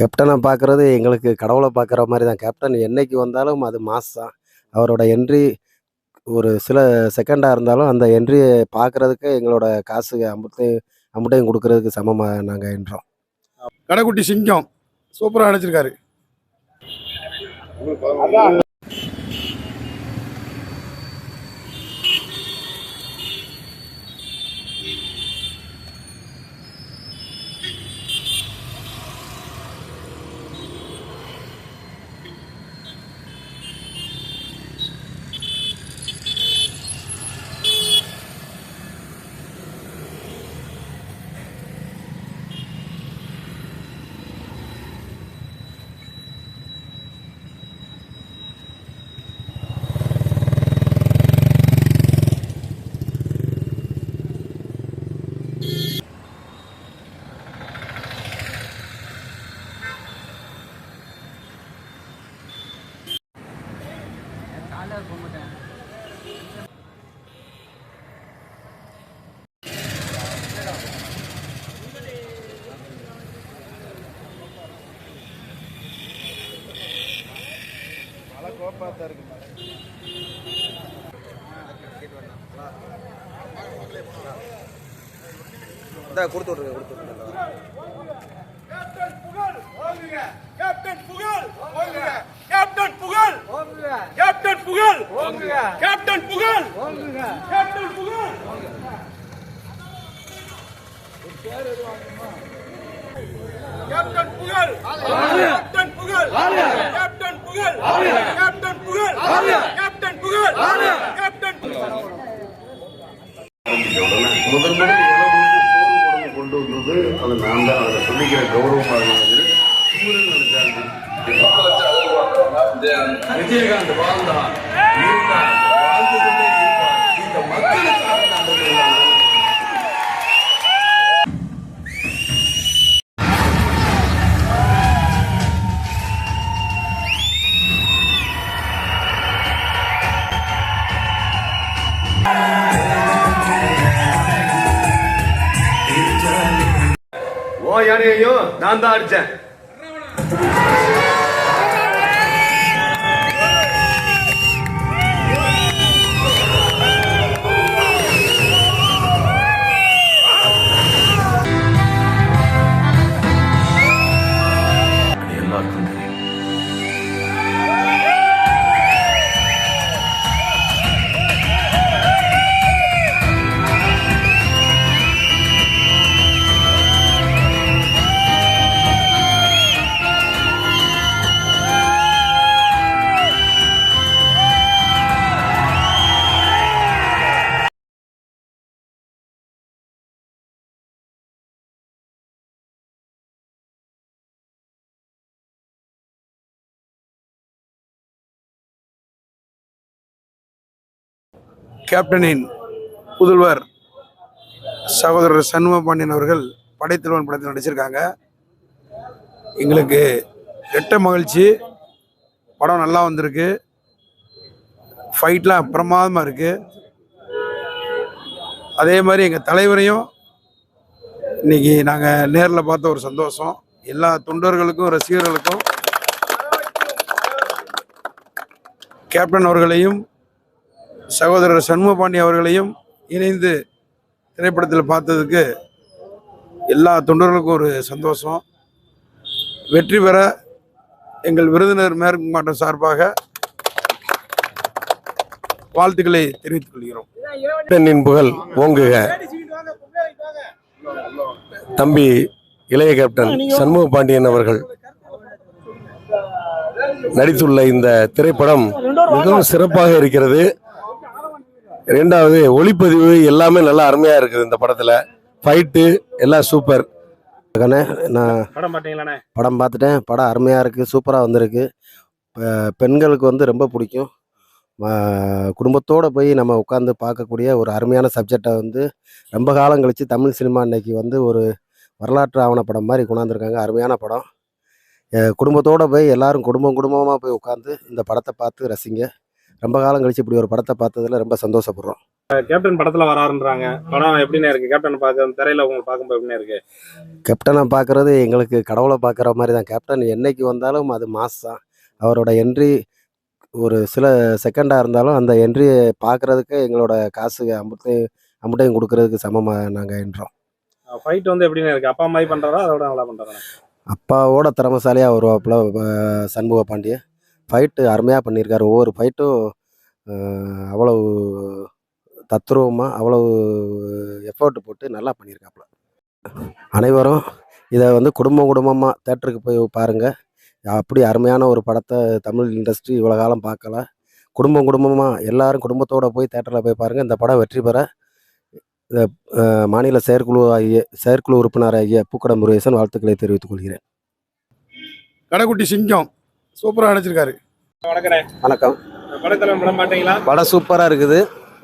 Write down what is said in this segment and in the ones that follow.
கேப்டனை பார்க்குறது எங்களுக்கு கடவுளை பார்க்குற மாதிரி தான். கேப்டன் என்றைக்கு வந்தாலும் அது மாஸ் தான். அவரோட என்ட்ரி ஒரு சில செகண்டாக இருந்தாலும் அந்த என்ட்ரியை பார்க்குறதுக்கு எங்களோட காசு அம்புட்டையும் அம்புட்டையும் கொடுக்கறதுக்கு சமமாக நாங்கள் என்றோம். கடைக்குட்டி சிங்கம். சூப்பராக நடிச்சிருக்காரு கொடுத்து விட்ருங்க கொடுத்து விட்ருங்க கேப்டன் புகழ் கேப்டன் புகழ் கேப்டன் புகழ் கேப்டன் புகழ் கேப்டன் புகழ் கேப்டன் புகழ். கேப்டன் புகழ் கேப்டன் வந்து நான் தான் அதை சொல்லிக்கிற கௌரவமாக இருக்குது விஜயகாந்த் வாழ்ந்தான் இந்த மக்களுக்கு உன் யானையையும் நான் தான் அடிச்சேன். கேப்டனின் புதல்வர் சகோதரர் சண்முக பாண்டியன் அவர்கள் படைத்தலைவன் படத்தில் நடிச்சிருக்காங்க. எங்களுக்கு எட்ட மகிழ்ச்சி. படம் நல்லா வந்திருக்கு. ஃபைட்லாம் பிரமாதமாக இருக்குது அதே மாதிரி எங்கள் தலைவரையும் இன்றைக்கி நாங்கள் நேரில் பார்த்த ஒரு சந்தோஷம். எல்லா தொண்டர்களுக்கும் ரசிகர்களுக்கும் கேப்டன் அவர்களையும் சகோதரர் சண்முகபாண்டி அவர்களையும் இணைந்து திரைப்படத்தில் பார்த்ததுக்கு எல்லா தொண்டர்களுக்கும் ஒரு சந்தோஷம். வெற்றி பெற எங்கள் விருதுநர் மேற்கு மாவட்டம் சார்பாக வாழ்த்துக்களை தெரிவித்துக் கொள்கிறோம். புகழ் ஓங்குக. தம்பி இளைய கேப்டன் சண்முக பாண்டியன் அவர்கள் நடித்துள்ள இந்த திரைப்படம் மிகவும் சிறப்பாக இருக்கிறது. ரெண்டாவது ஒளிப்பதிவு எல்லாமே நல்லா அருமையா இருக்குது இந்த படத்துல. ஃபைட்டு எல்லாம் சூப்பர் நான் படம் பாத்தீங்களாண்ணே? படம் பார்த்துட்டேன் படம் அருமையாக இருக்குது சூப்பராக வந்திருக்கு. பெண்களுக்கு வந்து ரொம்ப பிடிக்கும். குடும்பத்தோடு போய் நம்ம உட்காந்து பார்க்கக்கூடிய ஒரு அருமையான சப்ஜெக்டை வந்து ரொம்ப காலம் கழித்து தமிழ் சினிமா இன்னைக்கு வந்து ஒரு வரலாற்று ஆவணப்படம் மாதிரி கொண்டாந்துருக்காங்க. அருமையான படம். குடும்பத்தோடு போய் எல்லாரும் குடும்பம் குடும்பமாக போய் உட்காந்து இந்த படத்தை பார்த்து ரசிங்க. ரொம்ப காலம் கழித்து இப்படி ஒரு படத்தை பார்த்ததுல ரொம்ப சந்தோஷப்படுறோம். கேப்டன் படத்துல வராருன்றாங்க. படம் எப்படிண்ணே இருக்கு? கேப்டன் பார்க்க திரையில உங்களுக்கு பார்க்கும்போது எப்படிண்ணே இருக்கு? கேப்டனை பார்க்குறது எங்களுக்கு கடவுளை பார்க்குற மாதிரி தான் கேப்டன் என்னைக்கு வந்தாலும் அது மாஸ் தான் அவரோட என்ட்ரி ஒரு சில செகண்டாக இருந்தாலும் அந்த என்ட்ரியை பார்க்குறதுக்கு எங்களோட காசு அம்புட்டு அம்புட்டையும் கொடுக்கறதுக்கு சமமாக நாங்கள் என்றோம். ஃபைட் வந்து எப்படிண்ணே இருக்கு? அப்பா மாதிரி பண்றாரா? அதோட நல்லா பண்றாரா? அப்பாவோட திறமசாலியாக வருவாப்புல சண்முக பாண்டிய ஃபைட்டு அருமையாக பண்ணியிருக்காரு. ஒவ்வொரு ஃபைட்டும் அவ்வளவு தத்ரூபமாக அவ்வளவு எஃபர்ட் போட்டு நல்லா பண்ணியிருக்காப்புல. அனைவரும் இதை வந்து குடும்பம் குடும்பமாக தேட்டருக்கு போய் பாருங்கள் அப்படி அருமையான ஒரு படத்தை தமிழ் இண்டஸ்ட்ரி இவ்வளோ காலம் பார்க்கல. குடும்பம் குடும்பமாக எல்லாரும் குடும்பத்தோடு போய் தேட்டரில் போய் பாருங்கள் இந்த படம் வெற்றி பெற இந்த மாநில செயற்குழு ஆகிய செயற்குழு உறுப்பினர் ஆகிய பூக்கட முருகேசன் வாழ்த்துக்களை தெரிவித்துக் கொள்கிறேன். கடைக்குட்டி சிங்கம். சூப்பராக நடிச்சிருக்காரு. வணக்கம். படம் சூப்பராக இருக்குது.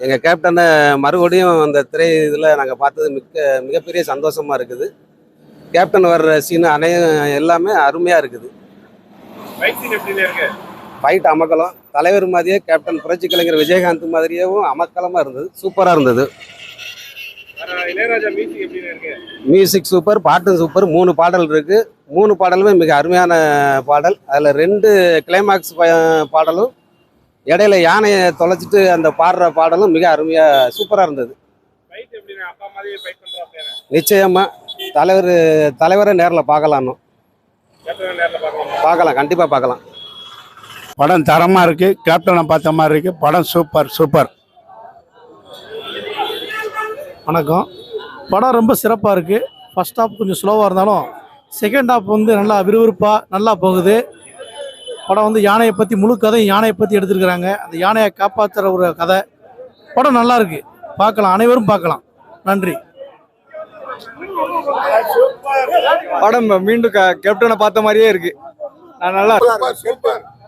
எங்கள் கேப்டனை மறுபடியும் அந்த திரை இதில் நாங்கள் பார்த்தது மிக்க மிகப்பெரிய சந்தோஷமாக இருக்குது. கேப்டன் வர்ற சீன் அனைய எல்லாமே அருமையாக இருக்குது. ஃபைட் அமக்கலம் தலைவர் மாதிரியே கேப்டன் புரட்சி கலைஞர் விஜயகாந்த் மாதிரியேவும் அமக்கலமாக இருந்தது. சூப்பராக இருந்தது. மியூசிக் சூப்பர் பாட்டும் சூப்பர் மூணு பாடல் இருக்குது மூணு பாடலுமே மிக அருமையான பாடல். அதில் ரெண்டு கிளைமாக்ஸ் பாடலும் இடையில யானையை தொலைச்சிட்டு அந்த பாடுற பாடலும் மிக அருமையாக சூப்பராக இருந்தது. நிச்சயமாக தலைவர் தலைவரை நேரில் பார்க்கலான்னு பார்க்கலாம் பார்க்கலாம் கண்டிப்பாக பார்க்கலாம். படம் தரமா இருக்கு கேப்டனை பார்த்த மாதிரி இருக்கு. படம் சூப்பர் சூப்பர் வணக்கம். படம் ரொம்ப சிறப்பாக இருக்குது ஃபர்ஸ்ட் ஹாப் கொஞ்சம் ஸ்லோவாக இருந்தாலும் செகண்ட் ஹாப் வந்து நல்லா விறுவிறுப்பாக நல்லா போகுது. படம் வந்து யானையை பற்றி முழு கதையும் யானையை பற்றி எடுத்திருக்கிறாங்க. அந்த யானையை காப்பாற்றுற ஒரு கதை. படம் நல்லா இருக்கு. பார்க்கலாம். அனைவரும் பார்க்கலாம். நன்றி. படம் மீண்டும் கேப்டனை பார்த்த மாதிரியே இருக்கு. நான் நல்லா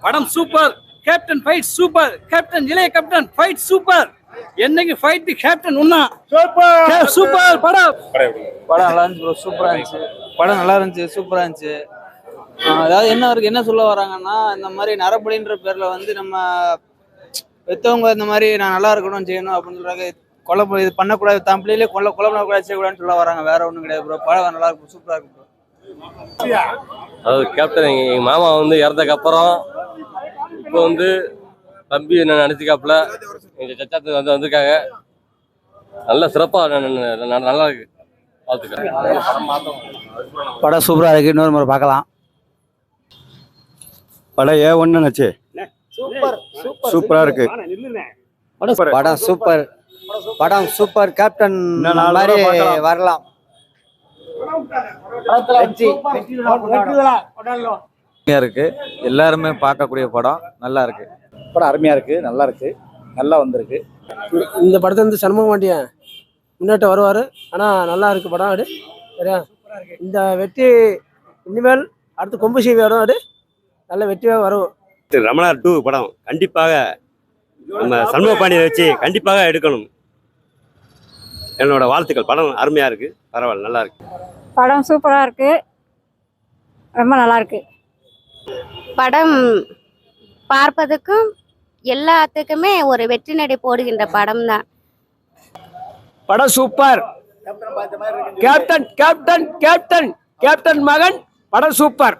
படம் super captain fight super captain இளைய கேப்டன் ஃபைட் சூப்பர் என்னைக்கு ஃபைட் கேப்டன் உன்னா? சூப்பர் சூப்பர் படம். படம் நல்லா இருந்துச்சு ப்ரோ சூப்பரா இருந்துச்சு. படம் நல்லா இருந்துச்சு சூப்பரா இருந்துச்சு. அதாவது என்ன இருக்கு என்ன சொல்ல வராங்கன்னா இந்த மாதிரி நரபலின்ற பேர்ல வந்து நம்ம பெத்தவங்க இந்த மாதிரி நான் நல்லா இருக்கணும் செய்யணும் அப்படின்னு சொல்றாங்க. கொலை பண்ண- இது பண்ணக்கூடாது தான் பிள்ளையிலே கொலை கொலை பண்ணக்கூடாது செய்யக்கூடாதுன்னு சொல்ல வராங்க. வேற ஒன்றும் கிடையாது ப்ரோ படம் நல்லா இருக்கும் சூப்பரா இருக்கும் ப்ரோ அதாவது கேப்டன் எங்க மாமா வந்து இறந்ததுக்கு அப்புறம் இப்போ வந்து தம்பி என்ன நடிச்சுக்காப்புல எங்க சச்சாத்துக்கு வந்து வந்திருக்காங்க. நல்ல சிறப்பா ந- ந- ந- நல்லா இருக்கு. படம் சூப்பரா இருக்கு. இன்னொரு முறை பார்க்கலாம். படம் ஏ ஒன்று நினச்சி. சூப்பரா. இருக்கு. படம் சூப்பர் படம் சூப்பர். கேப்டன் பார்க்கலாம். வரலாம். இருக்கு. எல்லாருமே பார்க்கக்கூடிய படம். நல்லா இருக்கு. படம் அருமையா இருக்கு. நல்லா இருக்கு. நல்லா வந்திருக்கு. இந்த படத்தை வந்து சண்முக மாட்டியன் முன்னேற்ற வருவார். ஆனால் நல்லா இருக்கு படம் அது. சரியா? இந்த வெற்றி இனிமேல் அடுத்து கொம்பு சீவி வரும் அது. நல்ல வெற்றியாக வரும். ரமணார் டூ படம். கண்டிப்பாக நம்ம சண்முக பாண்டியை வச்சு கண்டிப்பாக எடுக்கணும். என்னோட வாழ்த்துக்கள். படம் அருமையா இருக்கு. பரவாயில்ல நல்லா இருக்கு. படம் சூப்பராக இருக்கு. ரொம்ப நல்லா இருக்கு. படம் பார்ப்பதற்கும் எல்லாத்துக்குமே ஒரு வெற்றி நடை போடுகின்ற படம் தான் படம் super. Captain captain captain captain மகன் படம் சூப்பர்.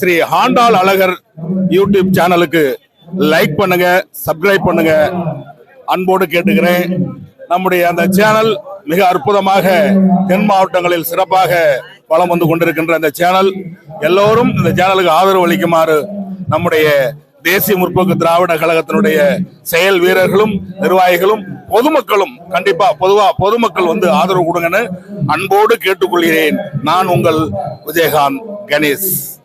ஸ்ரீ ஹாண்டால் அழகர் யூடியூப் சேனலுக்கு லைக் பண்ணுங்க சப்ஸ்கிரைப் பண்ணுங்க. அன்போடு கேட்டுக்கிறேன். நம்முடைய அந்த சேனல் மிக அற்புதமாக தென் மாவட்டங்களில் சிறப்பாக வளம் வந்து கொண்டிருக்கின்ற அந்த சேனல் எல்லோரும் இந்த சேனலுக்கு ஆதரவு அளிக்குமாறு நம்முடைய தேசிய முற்போக்கு திராவிட கழகத்தினுடைய செயல் வீரர்களும் நிர்வாகிகளும் பொதுமக்களும் கண்டிப்பா பொதுவா பொதுமக்கள் வந்து ஆதரவு கொடுங்கன்னு அன்போடு கேட்டுக்கொள்கிறேன். நான் உங்கள் விஜயகாந்த் கணேஷ்.